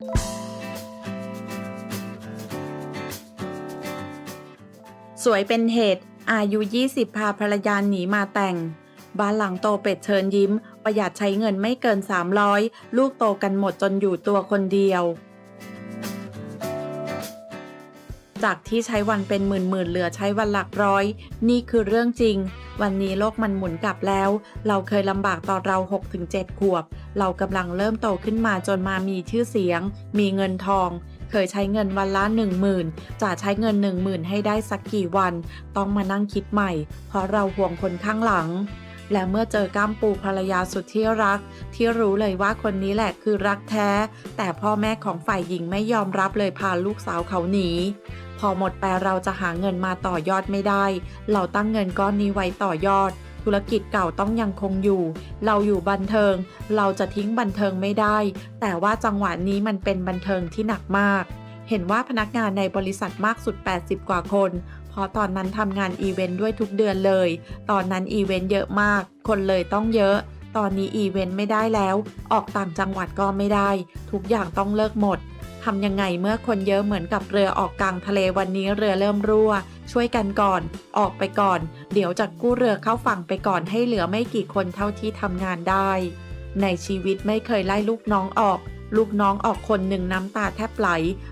สวยเป็นเหตุ อายุ 20 พาภรรยาหนีมาแต่ง บ้านหลังโตเป็ดเชิญยิ้ม ประหยัดใช้เงินไม่เกิน 300 ลูกโตกันหมดจนอยู่ตัวคนเดียว จากที่ใช้วันเป็นหมื่นๆเหลือใช้วันหลักร้อย นี่คือเรื่องจริง วันนี้โลกมันหมุนกลับแล้ว เราเคยลำบากตอนเรา 6-7 ขวบ เรากำลังเริ่มโตขึ้นมาจนมามีชื่อเสียง มีเงินทอง เคยใช้เงินวันละ1 0,000จะใช้เงิน 1 0,000 ให้ได้สักกี่วัน ต้องมานั่งคิดใหม่ เพราะเราห่วงคนข้างหลังและเมื่อเจอก้ามปูภรรยาสุดที่รัก ที่รู้เลยว่าคนนี้แหละคือรักแท้ แต่พ่อแม่ของฝ่ายหญิงไม่ยอมรับเลยพาลูกสาวเขาหนี พอหมดไปเราจะหาเงินมาต่อยอดไม่ได้ เราตั้งเงินก้อนนี้ไว้ต่อยอด ธุรกิจเก่าต้องยังคงอยู่ เราอยู่บันเทิง เราจะทิ้งบันเทิงไม่ได้ แต่ว่าจังหวะนี้มันเป็นบันเทิงที่หนักมาก เห็นว่าพนักงานในบริษัทมากสุด 80 กว่าคนเพราะตอนนั้นทำงานอีเวนต์ด้วยทุกเดือนเลย ตอนนั้นอีเวนต์เยอะมาก คนเลยต้องเยอะ ตอนนี้อีเวนต์ไม่ได้แล้ว ออกต่างจังหวัดก็ไม่ได้ ทุกอย่างต้องเลิกหมด ทำยังไงเมื่อคนเยอะเหมือนกับเรือออกกลางทะเลวันนี้เรือเริ่มรั่ว ช่วยกันก่อน ออกไปก่อน เดี๋ยวจะกู้เรือเข้าฝั่งไปก่อนให้เหลือไม่กี่คนเท่าที่ทำงานได้ ในชีวิตไม่เคยไล่ลูกน้องออก ลูกน้องออกคนหนึ่งน้ำตาแทบไหล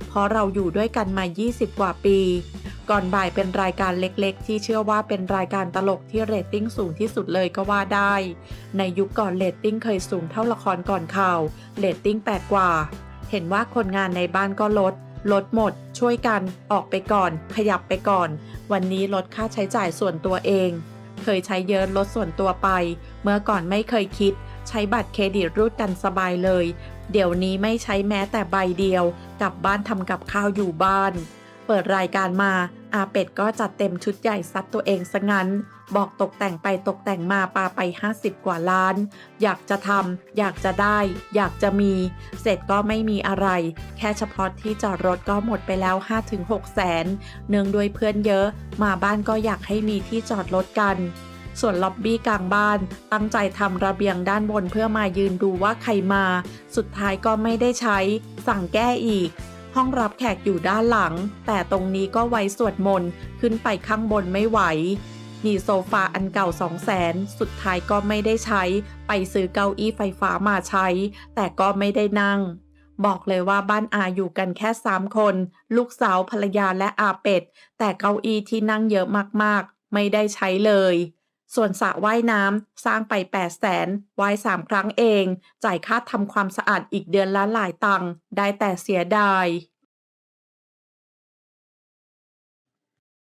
เพราะเราอยู่ด้วยกันมา 20 กว่าปี ก่อนบ่ายเป็นรายการเล็กๆ ที่เชื่อว่าเป็นรายการตลกที่เรตติ้งสูงที่สุดเลยก็ว่าได้ ในยุคก่อนเรตติ้งเคยสูงเท่าละครก่อนข่าวเรตติ้งแปดกว่า เห็นว่าคนงานในบ้านก็ลด ลดหมด ช่วยกันออกไปก่อน ขยับไปก่อน วันนี้ลดค่าใช้จ่ายส่วนตัวเอง เคยใช้เยอะลดส่วนตัวไป เมื่อก่อนไม่เคยคิด ใช้บัตรเครดิตรูดกันสบายเลย เดี๋ยวนี้ไม่ใช้แม้แต่ใบเดียว กลับบ้านทำกับข้าวอยู่บ้าน เปิดรายการมา อาเป็ดก็จัดเต็มชุดใหญ่ซัดตัวเองซะงั้น บอกตกแต่งไปตกแต่งมาปาไป 50 กว่าล้าน อยากจะทำอยากจะได้ อยากจะมี เสร็จก็ไม่มีอะไร แค่เฉพาะที่จอดรถก็หมดไปแล้ว 5-6 แสน เนื่องด้วยเพื่อนเยอะ มาบ้านก็อยากให้มีที่จอดรถกันส่วนล็อบบี้กลางบ้าน ตั้งใจทำระเบียงด้านบนเพื่อมายืนดูว่าใครมา สุดท้ายก็ไม่ได้ใช้ สั่งแก้อีก ห้องรับแขกอยู่ด้านหลัง แต่ตรงนี้ก็ไว้สวดมนต์ขึ้นไปข้างบนไม่ไหว มีโซฟาอันเก่าสองแสนสุดท้ายก็ไม่ได้ใช้ ไปซื้อเก้าอี้ไฟฟ้ามาใช้ แต่ก็ไม่ได้นั่ง บอกเลยว่าบ้านอาอยู่กันแค่3คน ลูกสาวภรรยาและอาเป็ด แต่เก้าอี้ที่นั่งเยอะมากๆ ไม่ได้ใช้เลย ส่วนสระว่ายน้ำสร้างไป 8 0 0แสนว่าย 3 ครั้งเอง จ่ายค่าทำความสะอาดอีกเดือนละหลายตังค์ได้แต่เสียดาย